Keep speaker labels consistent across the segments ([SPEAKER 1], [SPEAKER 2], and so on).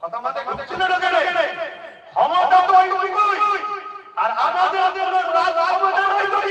[SPEAKER 1] কথা মাথায় ঢুকছে না ঢোকে ক্ষমতা তো আর আমাদের রাজনীতি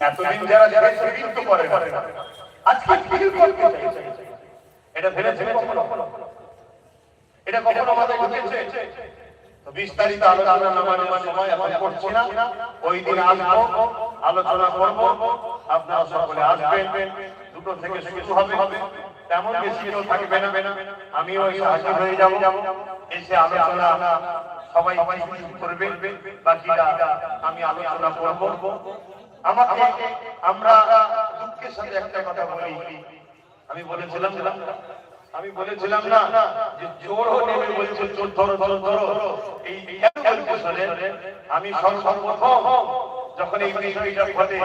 [SPEAKER 1] এতদিন যারা যারা বিল করে না। আজকে বিল করতে চাইছে। এটা ভেবেছেন কখনো? এটা কখনো আমাদের ঘটেছে বিস্তারিত আলোচনা নামানোর সময় এখন করছি না। ওই দিন আসব আলোচনা করব। আপনারা সকলে আসবেন। দুটো থেকে শুরু হবে। তেমন বেশি কেউ থাকবে না। আমি ওই হাজির হয়ে যাব। এসে আলোচনা সবাই করবে বাকিরা আমি আলোচনা করব। আমরা দুঃখের সাথে একটা কথা বলি। আমি বলেছিলাম আমি বলেছিলাম না যে নেমে বলছে ধরো ধরো ধরো। এই আমি সর্বপ্রথম যখন এই বিষয়টা ঘটে,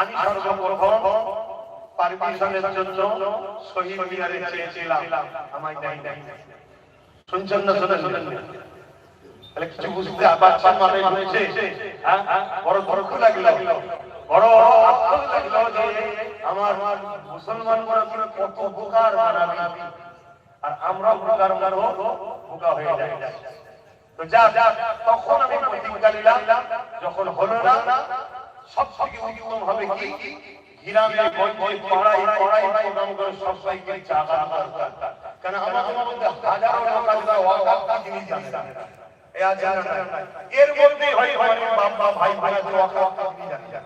[SPEAKER 1] আমি সর্বপ্রথম পারমিশনের জন্য শুনছেন না? তাহলে কিছু বুঝতে পারছেন মানে হয়েছে হ্যাঁ? বড় খুব লাগল। বড় যে আমার মুসলমান কত উপকার বানাবি। আর আমরা উপকার মানবো বোকা হয়ে যাই তো যা তখন আমি প্রতিজ্ঞা নিলাম, যখন হলো না সব থেকে উত্তম হবে কি? কারণ আমাদের মধ্যে হাজারো লোক আছে জানে এর মধ্যে বাবা ভাই ভাই কি জিনিস জানে না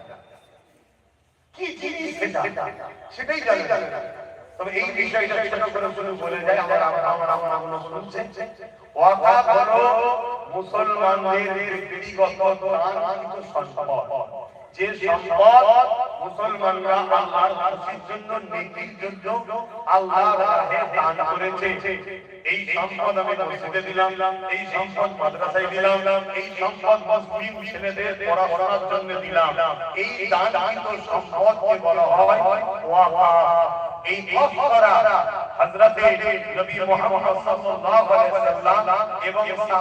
[SPEAKER 1] কি জিনিস সেটা? সেটাই জানে তবে এই বিষয়টা বলে যায় আমার আমরা আমরা আমরা মুসলমানদের যে সম্পদ মুসলমানরা আল্লাহর খুশির জন্য, নেকির জন্য আল্লাহর রাহে দান করেছে। এই সম্পদ আমি মসজিদে দিলাম, এই সম্পদ মাদ্রাসায় দিলাম, এই সম্পদ মুসলিম ছেলেদের পড়াশোনার জন্য দিলাম। এই দান দানকৃত সম্পদকে বলা হয় ওয়াকাফ এই অফ করা হযরতে নবী মুহাম্মদ সাল্লাল্লাহু আলাইহি ওয়াসাল্লাম এবং এটা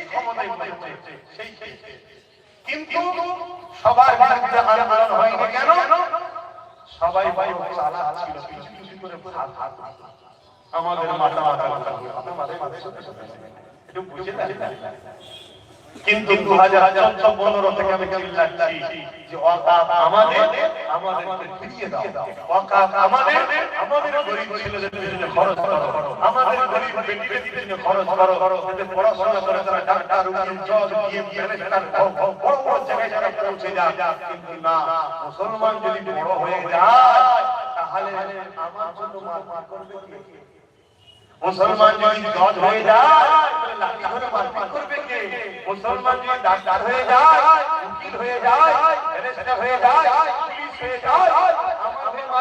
[SPEAKER 1] সেই সেই কিন্তু সবার বিরুদ্ধে আন্দোলন হয়নি কেন? সবাই ভাই চালা ছিল কিছু কিছু করে ভাগ ভাগ আমাদের মাথা মাথা মাথা আপনার মাথায় মাথায় একটু বুঝে কিন্তু দু হাজার চোদ্দ পনেরো থেকে আমি চিল্লাচ্ছি যে ওয়াকাফ আমাদের আমাদের ফিরিয়ে দাও। ওয়াকাফ আমাদের আমাদের গরিব ছেলেদের খরচ করো। মুসলমান যদি বড় হয়ে যায় মুসলমান যদি জজ হয়ে যায় মুসলমান যদি ডাক্তার হয়ে যায় হয়ে যায় হয়ে যায়, পুলিশ হয়ে যায়